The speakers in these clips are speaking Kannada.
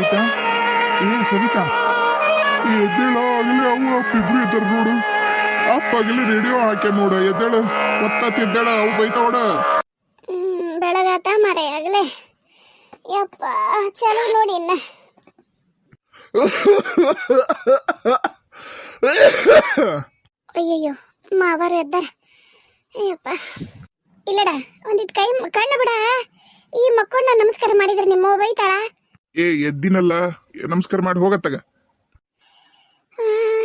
ಏ, ಸವಿತಾ? ಎದ್ದೇಳ ಆಗಲಿ ಅವು ಅಪ್ಪಿಬ್ರು ಇದ್ದಾರ ನೋಡು. ಅಪ್ಪ ಆಗಲಿ, ರೇಡಿಯೋ ಹಾಕ್ಯ ನೋಡ, ಎದ್ದೇಳು. ಒತ್ತಾತಿದ್ದೇಳ ಅವು ಬೈತಾವಡ ಬೆಳಗಾತ ಮರೆ ಆಗಲೇ. ಯಪ್ಪ, ಚಲೋ ನೋಡಿ ಇನ್ನ. ಅಯ್ಯಯ್ಯೋ, ಮಾವರು ಎದ್ದಾರ. ಅಯ್ಯಪ್ಪ. ಇಲ್ಲಡ ಒಂದಿಟ್ಟು ಕೈ ಕಣ್ಣು ಬಿಡ. ಈ ಮಕ್ಕಳನ್ನ ನಮಸ್ಕಾರ ಮಾಡಿದ್ರೆ ನಿಮ್ಮ ಬೈತಾಳ? ಏ, ಎದ್ದಿನಲ್ಲ? ನಮಸ್ಕಾರ ಮಾಡಿ ಹೋಗತ್ತಾಗ.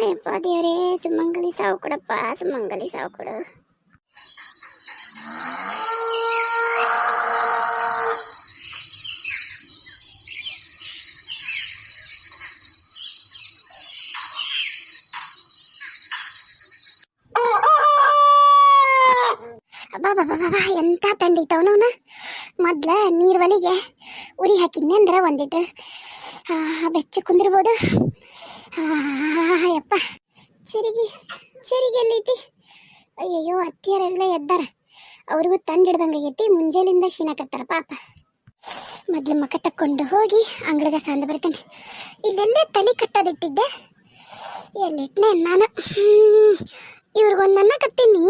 ಯಪ್ಪ ದೇವ್ರೇ, ಸುಮಂಗಲಿ ಸಾವು ಕೊಡಪ್ಪ, ಸುಮಂಗಲಿ ಸಾವು ಕೊಡು. ಅಬ್ಬಾ ಎಂತ ತಂಡಿತವನವನ ಮೊದ್ಲ ನೀರ್ ಉರಿ ಹಾಕಿದ್ನಿ ಅಂದ್ರೆ ಒಂದಿಟ್ಟು ಬೆಚ್ಚ ಕುಂದಿರ್ಬೋದು. ಯಪ್ಪ. ಚರಿಗೆ ಚರಿಗೆ ಎಲ್ಲೈತಿ? ಅಯ್ಯಯ್ಯೋ ಅತ್ತಿಯರಗಳೇ ಎದ್ದಾರ. ಅವ್ರಿಗೂ ತಂದು ಹಿಡ್ದಂಗೆ ಆಗೈತಿ. ಮುಂಜಾನಿಂದ ಶಿನಕತ್ತಾರ ಪಾಪ. ಮೊದ್ಲು ಮಕ ತಕ್ಕೊಂಡು ಹೋಗಿ ಅಂಗಳಗ ಸಂದ ಬರ್ತೇನೆ. ಇಲ್ಲೆಲ್ಲೇ ತಲೆ ಕಟ್ಟೋದಿಟ್ಟಿದ್ದೆ. ಎಲ್ಲಿಟ್ಟನೆ ನಾನು? ಇವ್ರಿಗೊಂದು ಇವ್ರಿಗೊಂದು ಅನ್ನಕತ್ತೀನಿ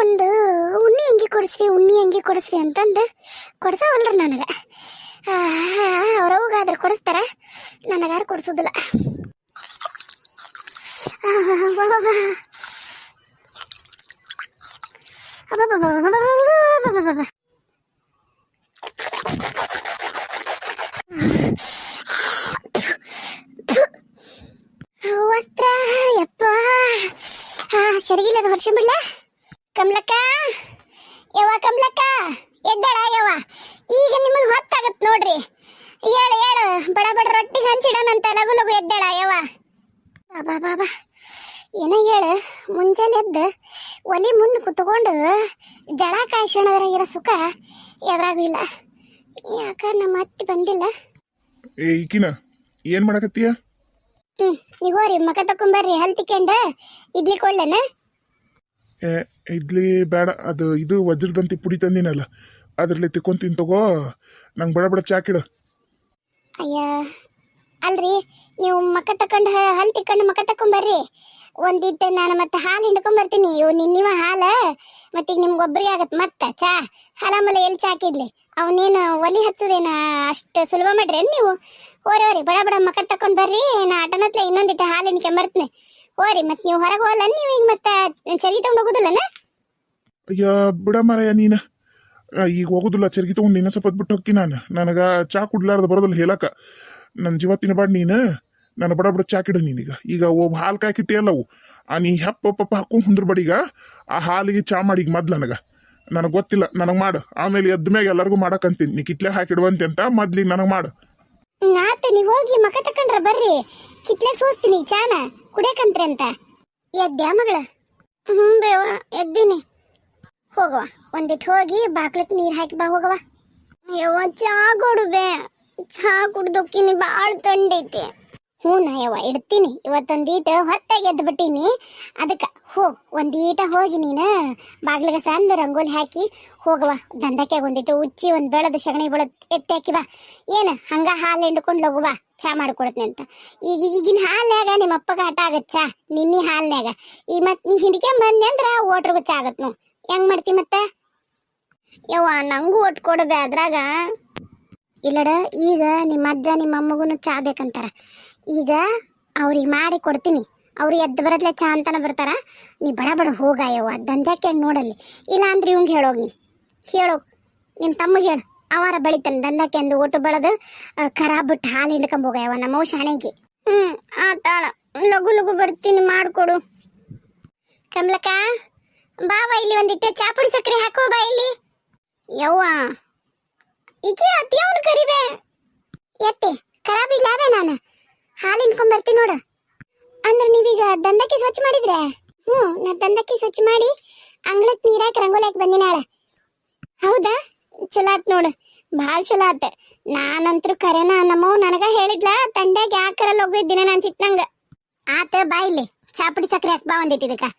ಒಂದು ಉಣ್ಣಿ ಅಂಗಿ ಕೊಡಿಸ್ರಿ, ಉಣ್ಣಿ ಅಂಗಿ ಕೊಡಿಸ್ರಿ ಅಂತಂದು ಕೊಡ್ಸವಲ್ರಿ ನನಗೆ. ಅವ್ರ ಹೋಗಾದ್ರೆ ಕೊಡಿಸ್ತಾರ. ನನಗಾರು ಕೊಡಿಸೋದಿಲ್ಲ. ವಸ್ತ್ರ, ಯಪ್ಪ. ಸರಿಗಿಲ್ಲ ವರ್ಷ ಬಿಡ್ಲ. ಕಮಲಕ್ಕ, ಯವ್ವ ಕಮಲಕ್ಕ, ಎದ್ದಳ ಯವ್ವ. ಈಗ ನಿಮಗೆ ಹೊತ್ತಾಗತ್ ನೋಡ್ರಿ. ಹೇಳು ಹೇಳು ಬಡ ಬಡ ರೊಟ್ಟಿಗೆ ಹಂಚಿಡೋಣಂತ ಲಗು ಲಗು ಎದ್ದೇಳ ಯವ್ವ. ಬಾಬಾ ಬಾಬಾ ಏನೋ ಹೇಳು. ಮುಂಜಾನೆ ಎದ್ದು ಒಲಿ ಮುಂದೆ ಕುತ್ಕೊಂಡು ಜಳ ಕಾಯ್ಸೋಣದ್ರ ಇರೋ ಸುಖ ಎದ್ರಾಗೂ ಇಲ್ಲ. ಯಾಕ ನಮ್ಮ ಅತ್ತಿ ಬಂದಿಲ್ಲ? ಏ ಈಕಿನ ಏನ್ ಮಾಡಕತ್ತೀಯ? ಹ್ಮ್ ನೀವು ಹೋರಿ ಮಕ ತಕೊಂಬರ್ರಿ ಹಲ್ ತಿಕ್ಕೊಂಡು ಇಡ್ಲಿ ಕೊಡ್ಲೇನ? ಏ ಇಡ್ಲಿ ಬೇಡ. ಅದು ಇದು ವಜ್ರದಂತಿ ಪುಡಿ ತಂದಿನಲ್ಲ. ಅದ್ರಲ್ಲಿ ತಿಕ್ಕೊಂತೀನಿ ತಗೋ. ನಂಗೆ ಬಡ ಬಡ ಚಾಕಿಡು. ಅಯ್ಯ ಅಲ್ರಿ ನೀವು ಮಕ್ಕ ತಕೊಂಡು ಹಲ್ ತಿಕ್ಕೊಂಡು ಮಕ್ಕ ತಕೊಂಬರ್ರಿ ಒಂದಿಟ್ಟು ನಾನು ಮತ್ತೆ ಹಾಲು ಹಿಂಡ್ಕೊಂಬರ್ತೀನಿ ಇವು ನಿನ್ನಿವ ಹಾಲ ಮತ್ತೆ ಈಗ ನಿಮ್ಗೆ ಒಬ್ಬರಿಗೆ ಆಗತ್ತೆ ಮತ್ತೆ ಚಾ ಹಲಾಮಲ ಎಲ್ಲಿ ಚಾಕಿಡ್ಲಿ ಅವನೇನು ಒಲಿ ಹಚ್ಚೋದೇನ? ಅಷ್ಟು ಸುಲಭ ಮಾಡ್ರಿ ನೀವು? ಓರಿ ಓರಿ ಬಡ ಬಡ ಮಕ್ಕ ತಕೊಂಡು ಬರ್ರಿ. ನಾ ಆಟನತ್ಲೆ ಇನ್ನೊಂದಿಟ್ಟು ಹಾಲು ಹಿಂಡ್ಕೊಂಬರ್ತೀನಿ ಹೋರಿ ಮತ್ತೆ ನೀವು ಹೊರಗೆ ಹೋಗಲ್ಲ ನೀವು ಈಗ ಮತ್ತೆ ಚರಿ ತಗೊಂಡು ಹೋಗೋದಿಲ್ಲನ? ಅಯ್ಯ ಬಿಡ ಮರಯ್ಯ ನೀನು. ಈಗ ಹೋಗೋದಿಲ್ಲ ಚರ್ಗಿ ತಗೊಂಡು ನಿನ್ನ ಸ್ವಲ್ಪ ಬಿಟ್ಟು ಹೋಗಿ ನಾನು. ನನಗೆ ಚಾ ಕುಡ್ಲಾರ್ದ ಬರೋದಿಲ್ಲ ಹೇಳಕ್ಕ ನನ್ನ ಜೀವ ತಿನ್ನಬಾರ್ದು ನೀನು, ನನ್ನ ಬಡ ಬಡ ಚಾಕಿಡು ನೀನೀಗ. ಈಗ ಒಬ್ಬ ಹಾಲು ಕಾಯ್ಕಿಟ್ಟಿಯಲ್ಲ ಅವು. ಆ ನೀ ಹೆಪ್ಪ ಪಪ್ಪ ಹಾಕೊಂಡು ಕುಂದ್ರಬೇಡ ಈಗ. ಆ ಹಾಲಿಗೆ ಚಾ ಮಾಡಿ ಮೊದ್ಲು ನನಗೆ. ನನಗೆ ಗೊತ್ತಿಲ್ಲ, ನನಗೆ ಮಾಡು. ಆಮೇಲೆ ಎದ್ದ ಮ್ಯಾಗ ಎಲ್ಲರಿಗೂ ಮಾಡಕ್ಕಂತೀನಿ ನೀ ಕಿತ್ಲೆ ಹಾಕಿಡುವಂತೆ ಅಂತ ಮೊದ್ಲಿಗೆ ನನಗೆ ಮಾಡು. ನಾತ, ನೀವು ಹೋಗಿ ಮಕ ತಕೊಂಡ್ರ ಬರ್ರಿ. ಕಿತ್ಲೆ ಸೋಸ್ತೀನಿ ಚಾನ. ಕುಡಿಯಕಂತ್ರಿ ಅಂತ. ಎದ್ದ್ಯಾ ಮಗಳ? ಹ್ಞೂ ಬೇವ, ಎದ್ದೀನಿ. ಹೋಗವ ಒಂದಿಟ್ಟು ಹೋಗಿ ಬಾಗ್ಲಕ್ಕೆ ನೀರು ಹಾಕಿ ಬಾ ಹೋಗವ ಯವ್ವ ಚಾ ಕೊಡುವೆ. ಚಾ ಕುಡ್ದೊಕ್ಕಿನಿ ಭಾಳ ತಂಡೈತಿ. ಹ್ಞೂ ನಾ ಯವ್ವ ಇಡ್ತೀನಿ. ಇವತ್ತೊಂದೀಟ ಹೊತ್ತಾಗಿ ಎದ್ದು ಬಿಟ್ಟೀನಿ ಅದಕ್ಕೆ ಹೋಗ್, ಒಂದೀಟ ಹೋಗಿ ನೀನು ಬಾಗ್ಲಿಗೆ ಸಂದ ರಂಗೋಲಿ ಹಾಕಿ ಹೋಗವ ದಂಧಕ್ಕೆ ಒಂದಿಟ್ಟು ಉಚ್ಚಿ ಒಂದು ಬೆಳದ ಸಗಣಿ ಬೆಳೆ ಎತ್ತಿ ಹಾಕಿ ಬಾ. ಏನು, ಹಂಗೆ ಹಾಲು ಹಿಂಡ್ಕೊಂಡು ಲಗು ಚಾ ಮಾಡ್ಕೊಡ್ತೀನಿ ಅಂತ. ಈಗ ಈಗಿನ ಹಾಲ್ನ್ಯಾಗ ನಿಮ್ಮ ಅಪ್ಪಗೆ ಆಟ ಆಗತ್ತೆ ಚಾ, ನಿನ್ನಿ ಹಾಲ್ನ್ಯಾಗ. ಈ ಮತ್ತೆ ನೀ ಹಿಂಡಿಕೆ ಬಂದೆ ಅಂದ್ರೆ ಓಟ್ರಿಗೂ ಚಾ ಆಗತ್ತೆ ನಾವು ಹೆಂಗ್ ಮಾಡ್ತಿ ಮತ್ತೆ? ಯವ್ವ, ನಂಗೂ ಒಟ್ಟು ಕೊಡಬೇ ಅದ್ರಾಗ. ಇಲ್ಲಡ, ಈಗ ನಿಮ್ಮ ಅಜ್ಜ ನಿಮ್ಮ ಅಮ್ಮಗೂ ಚಾ ಬೇಕಂತಾರ. ಈಗ ಅವ್ರಿಗೆ ಮಾಡಿ ಕೊಡ್ತೀನಿ. ಅವ್ರು ಎದ್ದು ಬರದ್ಲೆ ಚಾ ಅಂತಾನೆ ಬರ್ತಾರ. ನೀ ಬಡ ಬಡ ಹೋಗ ಯವ್ವ ದಂಧ್ಯಾಕೆ ನೋಡಲ್ಲಿ? ಇಲ್ಲ ಅಂದ್ರೆ ಇವಂಗೆ ಹೇಳೋಗ್ ನೀ. ನಿಮ್ಮ ತಮ್ಮಗೆ ಹೇಳು. ಅವಾರ ಬೆಳಿತಾನೆ ದಂಧಕ್ಕೆ ಎಂದು ಒಟ್ಟು ಬೆಳೆದು ಖರಾಬ್ ಬಿಟ್ಟು ಹಾಲು ಹಿಂಡ್ಕೊಂಬೋಗ ಯವ್ವ ನಮ್ಮವ್ ಶಾಣೆಗೆ. ಹ್ಞೂ ತಾಳ. ಲಘು ಲಘು ಬರ್ತೀನಿ, ಮಾಡಿಕೊಡು. ಕಮಲಕ್ಕ. ಬಾವ, ಇಲ್ಲಿ ಒಂದಿಟ್ಟು ಚಾಪುಡಿ ಸಕ್ಕರೆ ಹಾಕೋ ಬಾ ಇಲ್ಲಿ. ಯವ್ವ. ಈಕೆ ಅತ್ತಿಯವನು ಕರಿಬೆ. ಎತ್ತೆ ಖರಾಬ್ ಇಲ್ಲಾವೆ ನಾನು. ಹಾಲು ಹಿಂಡ್ಕೊಂಡ್ ಬರ್ತೀನಿ ನೋಡು. ಅಂದ್ರೆ ನೀವೀಗ ದಂದಕ್ಕೆ ಸ್ವಚ್ಛ ಮಾಡಿದ್ರೆ? ಹ್ಞೂ, ನಾ ದಂದಕ್ಕೆ ಸ್ವಚ್ಛ ಮಾಡಿ ಅಂಗಳಕ್ಕೆ ನೀರಾಕಿ ರಂಗೋಲಿ ಹಾಕಿ ಬಂದಿನಾಳ ಹೌದಾ? ಚಲೋ ಆತ್ ನೋಡು. ಭಾಳ ಚಲೋ ಆತ. ನಾನಂತರೂ ಕರೆನ ನಮ್ಮವ್ ನನಗ ಹೇಳಿದ್ಲ, ತಂಡ್ಯಾಗ ಯಾಕರಲ್ಲ ಹೋಗಿದ್ದಿನ ನಾನು ಸಿಕ್ತಂಗ ಆತ ಬಾಯಿಲಿ ಚಾಪುಡಿ ಸಕ್ಕರೆ ಹಾಕ್ ಬಾ ಒಂದಿಟ್ಟು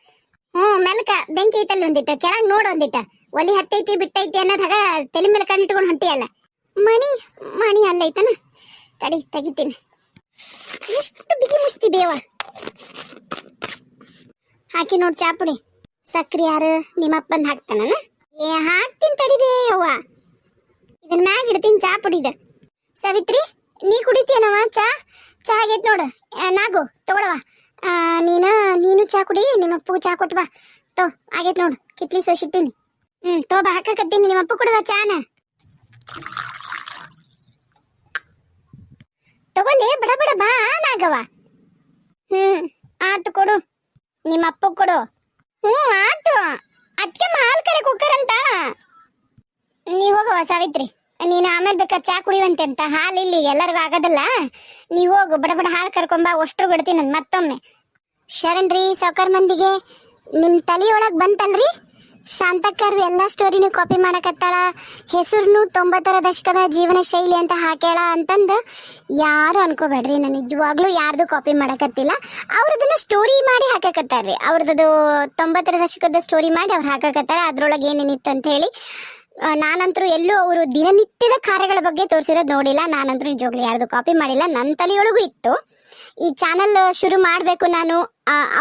ಹ್ಞೂ, ಮೆಲ್ಕ, ಬೆಂಕಿ ಐತಲ್ಲಿ ಒಂದಿಟ್ಟು, ಕೆಳಗ್ ನೋಡ್ ಒಂದಿಟ್ಟ. ಒಲಿ ಹತ್ತೈತಿ, ಬಿಟ್ಟೈತಿ ಅನ್ನೋದಾಗ ತಲೆ ಮೇಲೆ ಕಣ್ಣಿಟ್ಕೊಂಡು ಹೊಂಟಿಯಲ್ಲ. ಮಣಿ ಮಣಿ ಅಲ್ಲೈತನ? ತಡಿ, ತೆಗಿತೀನಿ. ಎಷ್ಟು ಬಿಗಿ ಮುಚ್ತಿ ಬೇವ. ಹಾಕಿ ನೋಡ್ ಚಾಪುಡಿ. ಸಕ್ರಿ ಯಾರು? ನಿಮ್ಮಪ್ಪಂದ್ ಹಾಕ್ತಾನ ಏ, ಹಾಕ್ತೀನಿ ತಡಿ ಬೇಯವ್ವ ಇದನ್ನ ಮ್ಯಾಗ ಇಡ್ತೀನಿ ಚಾ ಪುಡಿದ ಸಾವಿತ್ರಿ, ನೀ ಕುಡಿತೀನವ ಚಾ? ಚಾ ಆಗೈತ್ ನೋಡು. ನಾಗು ತಗೊಳವ ನೀನ, ನೀನು ಚಾ ಕುಡಿ, ನಿಮ್ಮ ಅಪ್ಪಗೂ ಚಾ ಕೊಟ್ಟು ಬಾ. ತೋ, ಆಗೈತ್ ನೋಡು, ಕಿತ್ಲಿ ಸೋಸಿಟ್ಟಿನಿ. ಹ್ಮ್, ತೋ ಬಾ ಹಾಕಕತ್ತೀನಿ ನಿಮ್ಮ ಅಪ್ಪ ಕೊಡುವ ಚಾನ. ತಗೊಳ್ಳಿ, ಬಡ ಬಡ ಬಾ ನಾಗವ ಹ್ಮ್, ಆತು ಕೊಡು. ನಿಮ್ಮ ಅಪ್ಪ ಕೊಡು. ಹ್ಮ್, ಆತು. ಅದಕ್ಕೆ ಹಾಲು ಕರೆ ಕುಕ್ಕರ್ ಅಂತ ನೀ ಹೋಗವ ಸಾವಿತ್ರಿ. ನೀನು ಆಮೇಲೆ ಬೇಕಾದ್ರೆ ಚಾ ಕುಡಿಯುವಂತೆ ಅಂತ. ಹಾಲು ಇಲ್ಲಿ ಎಲ್ಲರಿಗೂ ಆಗೋದಲ್ಲ? ನೀವು ಹೋಗು, ಬಡ ಬಡ ಹಾಲು ಕರ್ಕೊಂಬ ಅಷ್ಟು ಬಿಡ್ತೀನಿ ನಾನು ಮತ್ತೊಮ್ಮೆ. ಶರಣ್ರಿ ಸೌಕರ್ ಮಂದಿಗೆ. ನಿಮ್ಮ ತಲೆಯೊಳಗೆ ಬಂತಲ್ರಿ? ಶಾಂತಕ್ಕರ್ ಎಲ್ಲ ಸ್ಟೋರಿನೂ ಕಾಪಿ ಮಾಡಕತ್ತಾಳ. ಹೆಸರು ತೊಂಬತ್ತರ ದಶಕದ ಜೀವನ ಶೈಲಿ ಅಂತ ಹಾಕ್ಯಾಳ ಅಂತಂದು ಯಾರು ಅನ್ಕೋಬೇಡ್ರಿ ನಾನು ನಿಜವಾಗ್ಲೂ ಯಾರ್ದು ಕಾಪಿ ಮಾಡಕತ್ತಿಲ್ಲ. ಅವ್ರದನ್ನ ಸ್ಟೋರಿ ಮಾಡಿ ಹಾಕಕತ್ತಾರ್ರಿ. ಅವ್ರದ್ದು ತೊಂಬತ್ತರ ದಶಕದ ಸ್ಟೋರಿ ಮಾಡಿ ಅವ್ರು ಹಾಕಕತ್ತಾರ. ಅದ್ರೊಳಗೆ ಏನೇನಿತ್ತು ಅಂತ ಹೇಳಿ ನಾನಂತರೂ ಎಲ್ಲೂ ಅವರು ದಿನನಿತ್ಯದ ಕಾರ್ಯಗಳ ಬಗ್ಗೆ ತೋರಿಸಿರೋದು ನೋಡಿಲ್ಲ, ನಾನಂತರೂ ನಿಜವಾಗ್ಲೂ ಯಾರ್ದು ಕಾಪಿ ಮಾಡಿಲ್ಲ ನನ್ನ ತಲೆಯೊಳಗೂ ಇತ್ತು. ಈ ಚಾನಲ್ ಶುರು ಮಾಡಬೇಕು ನಾನು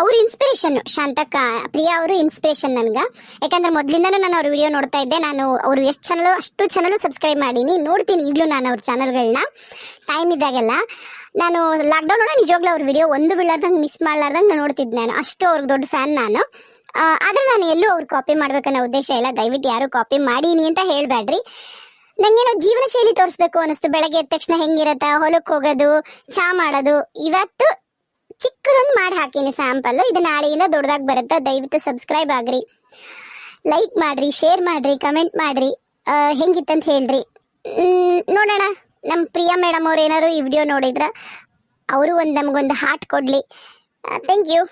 ಅವ್ರ ಇನ್ಸ್ಪಿರೇಷನ್ ಶಾಂತಕ್ಕ, ಪ್ರಿಯಾ ಅವರು ಇನ್ಸ್ಪಿರೇಷನ್ ನನ್ಗೆ. ಯಾಕಂದ್ರೆ ಮೊದಲಿಂದನೂ ನಾನು ಅವ್ರ ವಿಡಿಯೋ ನೋಡ್ತಾ ಇದ್ದೆ, ನಾನು ಅವರು ಎಷ್ಟು ಚಾನಲ್ ಅಷ್ಟು ಚಾನಲ್ ಸಬ್ಸ್ಕ್ರೈಬ್ ಮಾಡೀನಿ. ನೋಡ್ತೀನಿ ಈಗಲೂ ನಾನು ಅವ್ರ ಚಾನಲ್ಗಳನ್ನ ಟೈಮ್ ಇದ್ದಾಗೆಲ್ಲ. ನಾನು ಲಾಕ್ಡೌನ್ ಒಳಗೆ ನಿಜವಾಗ್ಲೂ ಅವ್ರ ವಿಡಿಯೋ ಒಂದು ಬೀಳಾರ್ದಂಗೆ ಮಿಸ್ ಮಾಡ್ಲಾರ್ದಂಗೆ ನಾನು ನೋಡ್ತಿದ್ದೆ ನಾನು. ಅಷ್ಟು ಅವ್ರಿಗೆ ದೊಡ್ಡ ಫ್ಯಾನ್ ನಾನು. ಆದ್ರೆ ನಾನು ಎಲ್ಲೂ ಅವ್ರು ಕಾಪಿ ಮಾಡ್ಬೇಕನ್ನೋ ಉದ್ದೇಶ ಇಲ್ಲ. ದಯವಿಟ್ಟು ಯಾರು ಕಾಪಿ ಮಾಡೀನಿ ಅಂತ ಹೇಳಬೇಡ್ರಿ ನಂಗೇನೋ ಜೀವನ ಶೈಲಿ ತೋರಿಸ್ಬೇಕು ಅನಿಸ್ತು ಬೆಳಗ್ಗೆ ಎದ್ದ ತಕ್ಷಣ ಹೆಂಗಿರತ್ತ? ಹೊಲಕ್ಕೆ ಹೋಗೋದು, ಚಾ ಮಾಡೋದು. ಇವತ್ತು ಚಿಕ್ಕದೊಂದು ಮಾಡಿ ಹಾಕೀನಿ ಸ್ಯಾಂಪಲ್ ಇದು ನಾಳೆಯಿಂದ ದೊಡ್ಡದಾಗಿ ಬರುತ್ತೆ. ದಯವಿಟ್ಟು ಸಬ್ಸ್ಕ್ರೈಬ್ ಆಗ್ರಿ. ಲೈಕ್ ಮಾಡ್ರಿ ಶೇರ್ ಮಾಡ್ರಿ ಕಮೆಂಟ್ ಮಾಡ್ರಿ. ಹೆಂಗಿತ್ತಂತ ಹೇಳ್ರಿ. ನೋಡೋಣ. ನಮ್ಮ ಪ್ರಿಯಾ ಮೇಡಮ್ ಅವ್ರು ಏನಾದ್ರು ಈ ವಿಡಿಯೋ ನೋಡಿದ್ರೆ, ಅವರು ಒಂದು ನಮಗೊಂದು ಹಾರ್ಟ್ ಕೊಡಲಿ. Thank you